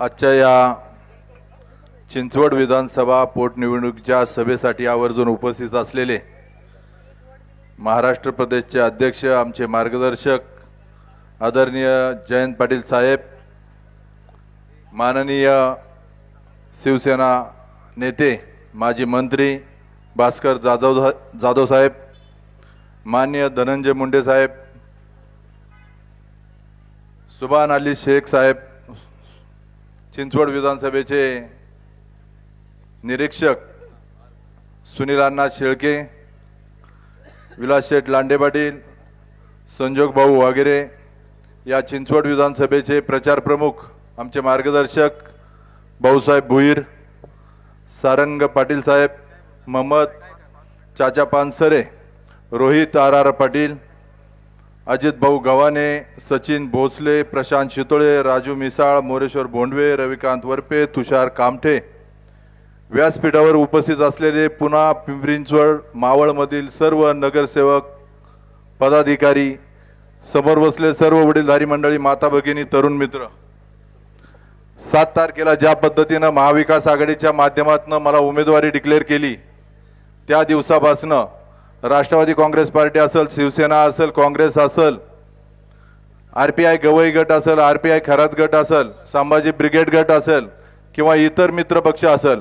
आजच्या या चिंचवड विधानसभा पोटनिवडणुकीच्या सभेसाठी आवर्जून उपस्थित असलेले महाराष्ट्र प्रदेशचे अध्यक्ष आमचे मार्गदर्शक आदरणीय जयंत पाटील साहेब माननीय शिवसेना नेते माजी मंत्री भास्कर जाधव जाधव साहेब मान्य धनंजय मुंडे साहेब सुभान अली शेख साहेब चिंचवड विधानसभेचे निरीक्षक सुनील अण्णा शेळके विलास शेठ लांडे पाटील संजोग भाऊ वगैरे या चिंचवड विधानसभेचे प्रचार प्रमुख आमचे मार्गदर्शक भाऊसाहेब भुईर सारंग पाटील साहेब महम्मद चाचा पानसरे रोहित आर आर पाटील अजित भाऊ गव्हाणे सचिन भोसले प्रशांत शितोळे राजू मिसाळ मोरेश्वर भोंडवे रविकांत वरपे तुषार कामठे. व्यासपीठावर उपस्थित असलेले पुन्हा पिंपरींचवड मावळमधील सर्व नगरसेवक पदाधिकारी समोर बसले सर्व वडीलधारी मंडळी माता भगिनी तरुण मित्र. सात तारखेला ज्या पद्धतीनं महाविकास आघाडीच्या माध्यमातून मला उमेदवारी डिक्लेअर केली त्या दिवसापासनं राष्ट्रवादी काँग्रेस पार्टी असेल शिवसेना असेल काँग्रेस असेल आर पी आय गवई गट असेल आर पी आय खरात गट असेल संभाजी ब्रिगेड गट असेल किंवा इतर मित्र पक्ष असेल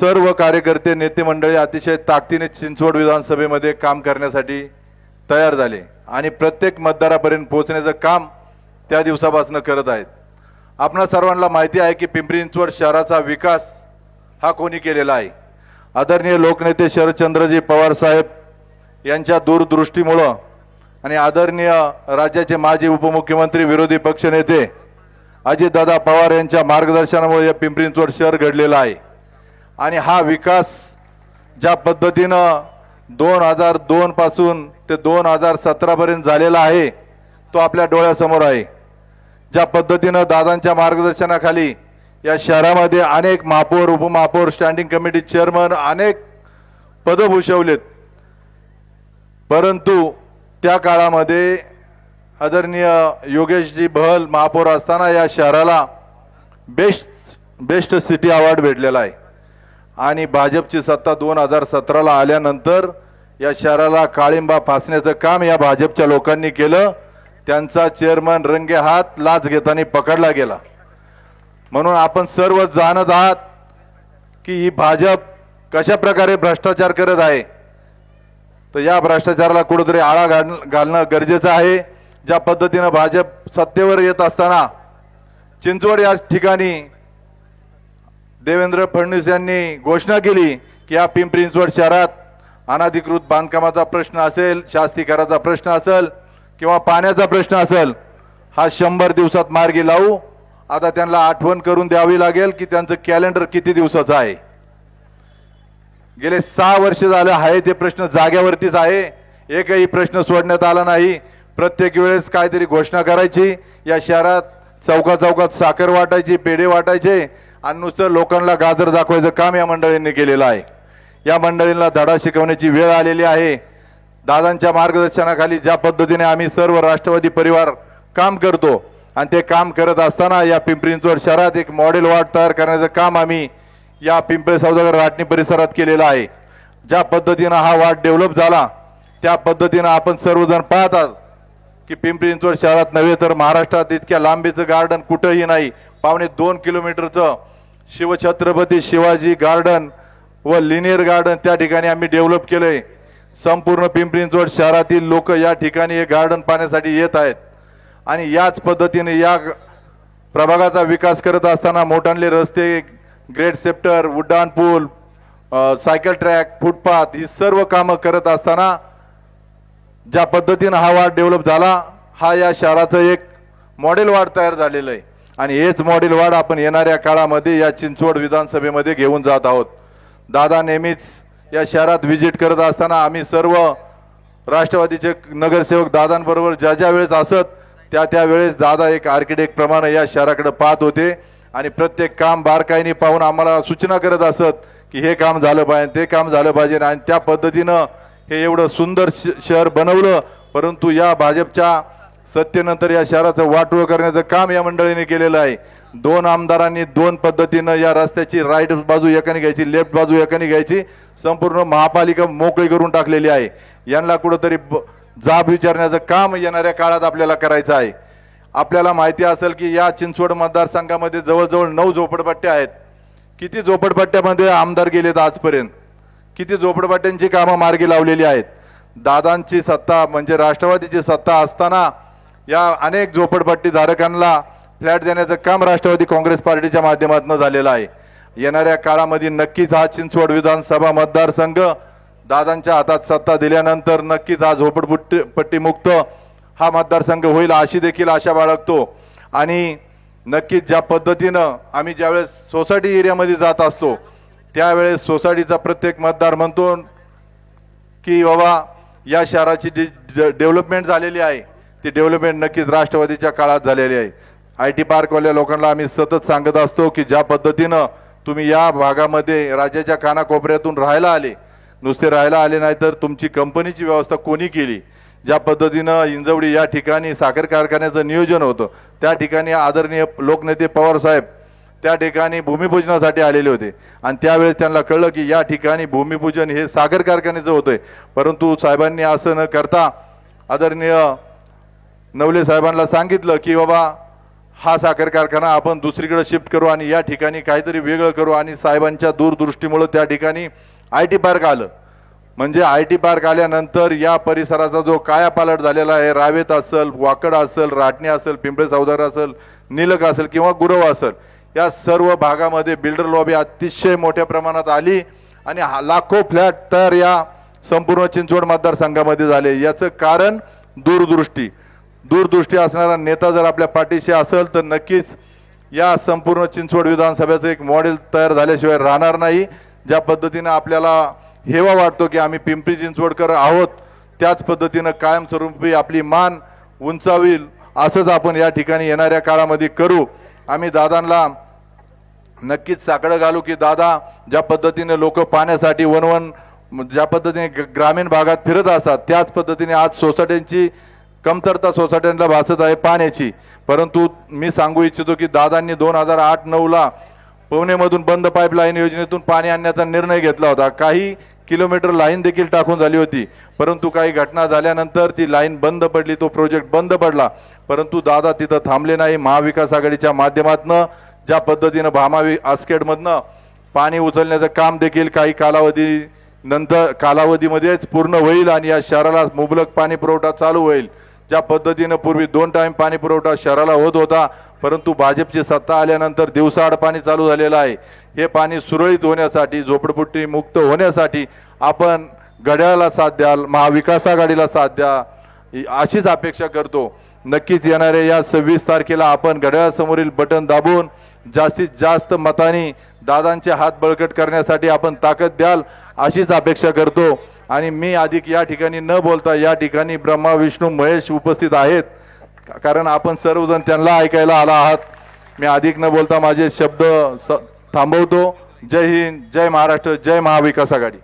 सर्व कार्यकर्ते नेते मंडळी अतिशय ताकदीने चिंचवड विधानसभेमध्ये काम करण्यासाठी तयार झाले. आणि प्रत्येक मतदारापर्यंत पोहोचण्याचं काम त्या दिवसापासून करत आहेत. आपणा सर्वांना माहिती आहे की पिंपरी चिंचवड शहराचा विकास हा कोणी केलेला आहे? आदरणीय लोकनेते शरदचंद्रजी पवार साहेब यांच्या दूरदृष्टीमुळं आणि आदरणीय राज्याचे माजी उपमुख्यमंत्री विरोधी पक्षनेते अजितदादा पवार यांच्या मार्गदर्शनामुळे या पिंपरी चिंचवड शहर घडलेलं आहे. आणि हा विकास ज्या पद्धतीनं दोन हजार दोन पासून ते दोन हजार सतरापर्यंत झालेला आहे तो आपल्या डोळ्यासमोर आहे. ज्या पद्धतीनं दादांच्या मार्गदर्शनाखाली या शहरामध्ये अनेक महापौर उपमहापौर स्टँडिंग कमिटी चेअरमन अनेक पदं भूषवलेत. परंतु त्या काळामध्ये आदरणीय योगेशजी बहल महापौर असताना या शहराला बेस्ट बेस्ट सिटी अवॉर्ड भेटलेला आहे. आणि भाजपची सत्ता दोन हजार सतराला आल्यानंतर या शहराला काळिंबा फासण्याचं काम या भाजपच्या लोकांनी केलं. त्यांचा चेअरमन रंगे हात लाच घेताना पकडला गेला. म्हणून आपण सर्व जाणत आहात की ही भाजप कशा प्रकारे भ्रष्टाचार करत आहे. तर या भ्रष्टाचाराला कुठेतरी आळा घाल घालणं गरजेचं आहे. ज्या पद्धतीनं भाजप सत्तेवर येत असताना चिंचवड या ठिकाणी देवेंद्र फडणवीस यांनी घोषणा केली की या पिंपरी चिंचवड शहरात अनाधिकृत बांधकामाचा प्रश्न असेल शास्तीकराचा प्रश्न असेल किंवा पाण्याचा प्रश्न असेल हा शंभर दिवसात मार्गी लावू. आता त्यांना आठवण करून द्यावी लागेल की त्यांचं कॅलेंडर किती दिवसाचं आहे. गेले सहा वर्ष झालं आहे ते प्रश्न जाग्यावरतीच आहे. एकही प्रश्न सोडण्यात आला नाही. प्रत्येक वेळेस काहीतरी घोषणा करायची. या शहरात चौका चौकात साखर वाटायची पेढे वाटायचे आणि नुसतं लोकांना गाजर दाखवायचं काम या मंडळींनी केलेलं आहे. या मंडळींना धडा शिकवण्याची वेळ आलेली आहे. दादांच्या मार्गदर्शनाखाली ज्या पद्धतीने आम्ही सर्व राष्ट्रवादी परिवार काम करतो आणि ते काम करत असताना या पिंपरी चिंचवड शहरात एक मॉडेल वार्ड तयार करण्याचं काम आम्ही या पिंपरी सौदागर राटणी परिसरात केलेलं आहे. ज्या पद्धतीनं हा वार्ड डेव्हलप झाला त्या पद्धतीनं आपण सर्वजण पाहतात की पिंपरी चिंचवड शहरात नव्हे तर महाराष्ट्रात इतक्या लांबीचं गार्डन कुठंही नाही. पावणे दोन किलोमीटरचं शिवछत्रपती शिवाजी गार्डन व लिनियर गार्डन त्या ठिकाणी आम्ही डेव्हलप केलंय. संपूर्ण पिंपरी चिंचवड शहरातील लोक या ठिकाणी हे गार्डन पाहण्यासाठी येत आहेत. आणि याच पद्धतीने या प्रभागाचा विकास करत असताना मोठांले रस्ते ग्रेट सेप्टर उड्डाण पूल सायकल ट्रॅक फुटपाथ ही सर्व कामं करत असताना ज्या पद्धतीनं हा वार्ड डेव्हलप झाला हा या शहराचं एक मॉडेल वार्ड तयार झालेलं आहे. आणि हेच मॉडेल वार्ड आपण येणाऱ्या काळामध्ये या चिंचवड विधानसभेमध्ये घेऊन जात आहोत. दादा नेहमीच या शहरात व्हिजिट करत असताना आम्ही सर्व राष्ट्रवादीचे नगरसेवक दादांबरोबर ज्या ज्या वेळेस असत त्या त्यावेळेस दादा एक आर्किटेक्ट प्रमाणे या शहराकडे पाहत होते. आणि प्रत्येक काम बारकाईने पाहून आम्हाला सूचना करत असत की हे काम झालं पाहिजे ते काम झालं पाहिजे. आणि त्या पद्धतीनं हे एवढं सुंदर श- शहर बनवलं. परंतु या भाजपच्या सत्तेनंतर या शहराचं वाटोळ करण्याचं काम या मंडळीने केलेलं आहे. दोन आमदारांनी दोन पद्धतीनं या रस्त्याची राईट बाजू एकाने घ्यायची लेफ्ट बाजू एकाने घ्यायची. संपूर्ण महापालिका मोकळी करून टाकलेली आहे. यांना कुठंतरी ब- जाब विचारण्याचं काम येणाऱ्या काळात आपल्याला करायचं आहे. आपल्याला माहिती असेल की या चिंचवड मतदारसंघामध्ये जवळजवळ नऊ झोपडपट्ट्या आहेत. किती झोपडपट्ट्यामध्ये आमदार गेलेत आजपर्यंत? किती झोपडपट्ट्यांची कामं मार्गी लावलेली आहेत? दादांची सत्ता म्हणजे राष्ट्रवादीची सत्ता असताना या अनेक झोपडपट्टी धारकांना फ्लॅट देण्याचं काम राष्ट्रवादी काँग्रेस पार्टीच्या माध्यमातून झालेलं आहे. येणाऱ्या काळामध्ये नक्कीच हा चिंचवड विधानसभा मतदारसंघ दादांच्या हातात सत्ता दिल्यानंतर नक्कीच हा झोपडपट्टी पट्टी मुक्त हा मतदारसंघ होईल अशी देखील आशा बाळगतो. आणि नक्कीच ज्या पद्धतीनं आम्ही ज्यावेळेस सोसायटी एरियामध्ये जात असतो त्यावेळेस सोसायटीचा प्रत्येक मतदार म्हणतो की बाबा या शहराची जी डेव्हलपमेंट झालेली आहे ती डेव्हलपमेंट नक्कीच राष्ट्रवादीच्या काळात झालेली आहे. आय टी पार्कवाल्या लोकांना आम्ही सतत सांगत असतो की ज्या पद्धतीनं तुम्ही या भागामध्ये राज्याच्या कानाकोपऱ्यातून राहायला आले नुसते राहायला आले नाही तर तुमची कंपनीची व्यवस्था कोणी केली? ज्या पद्धतीनं इंजवडी या ठिकाणी साखर कारखान्याचं नियोजन होतं त्या ठिकाणी आदरणीय लोकनेते पवार साहेब त्या ठिकाणी भूमिपूजनासाठी आलेले होते. आणि त्यावेळेस त्यांना कळलं की या ठिकाणी भूमिपूजन हे साखर कारखान्याचं होतंय. परंतु साहेबांनी असं न करता आदरणीय नवले साहेबांना सांगितलं की बाबा हा साखर कारखाना आपण दुसरीकडे शिफ्ट करू आणि या ठिकाणी काहीतरी वेगळं करू आणि साहेबांच्या दूरदृष्टीमुळं त्या ठिकाणी आय टी पार्क आलं. म्हणजे आय टी पार्क आल्यानंतर या परिसराचा जो कायापालट झालेला आहे रावेत असेल वाकड असेल राटणी असेल पिंपळे चौदार असेल निलक असेल किंवा गुरव असेल या सर्व भागामध्ये बिल्डर लॉबी अतिशय मोठ्या प्रमाणात आली आणि हा- लाखो फ्लॅट तर या संपूर्ण चिंचवड मतदारसंघामध्ये झाले. याचं कारण दूरदृष्टी. दूरदृष्टी असणारा नेता जर आपल्या पाठीशी असेल तर नक्कीच या संपूर्ण चिंचवड विधानसभेचं एक मॉडेल तयार झाल्याशिवाय राहणार नाही. ज्या पद्धतीनं आपल्याला हेवा वाटतो की आम्ही पिंपरी चिंचवडकर आहोत त्याच पद्धतीनं कायमस्वरूपी आपली मान उंचावील असंच आपण या ठिकाणी येणाऱ्या काळामध्ये करू. आम्ही दादांना नक्कीच साकडं घालू की दादा ज्या पद्धतीने लोक पाण्यासाठी वनवन ज्या पद्धतीने ग्रामीण भागात फिरत असतात त्याच पद्धतीने आज सोसायट्यांची कमतरता सोसायट्यांना भासत आहे पाण्याची परंतु मी सांगू इच्छितो की दादांनी दोन हजार आठ नऊला पवनेमधून बंद पाईपलाईन योजनेतून पाणी आणण्याचा निर्णय घेतला होता. काही किलोमीटर लाईन देखील टाकून झाली होती. परंतु काही घटना झाल्यानंतर ती लाईन बंद पडली तो प्रोजेक्ट बंद पडला. परंतु दादा तिथं थांबले नाही. महाविकास आघाडीच्या माध्यमातनं ज्या पद्धतीनं भामावी आस्केडमधनं पाणी उचलण्याचं काम देखील काही कालावधी नंतर कालावधीमध्येच पूर्ण होईल आणि या शहराला मुबलक पाणी पुरवठा चालू होईल. ज्या पद्धतीनं पूर्वी दोन टाइम पाणी पुरवठा शहराला होत होता परंतु भाजपची सत्ता आल्यानंतर दिवसाआड पाणी चालू झालेलं आहे. हे पाणी सुरळीत होण्यासाठी झोपडपट्टी मुक्त होण्यासाठी आपण घड्याळाला साथ द्याल महाविकास आघाडीला साथ द्या अशीच अपेक्षा करतो. नक्कीच येणाऱ्या या सव्वीस तारखेला आपण घड्याळासमोरील बटन दाबून जास्तीत जास्त मतानी दादांचे हात बळकट करण्यासाठी आपण ताकद द्याल अशीच अपेक्षा करतो. आणि मी अधिक या ठिकाणी न बोलता या ठिकाणी ब्रह्मा विष्णू महेश उपस्थित आहेत. कारण आपण सर्वजण त्यांना ऐकायला आला आहात. मी अधिक न बोलता माझे शब्द स- थांबवतो. जय हिंद जय महाराष्ट्र जय महाविकास आघाडी.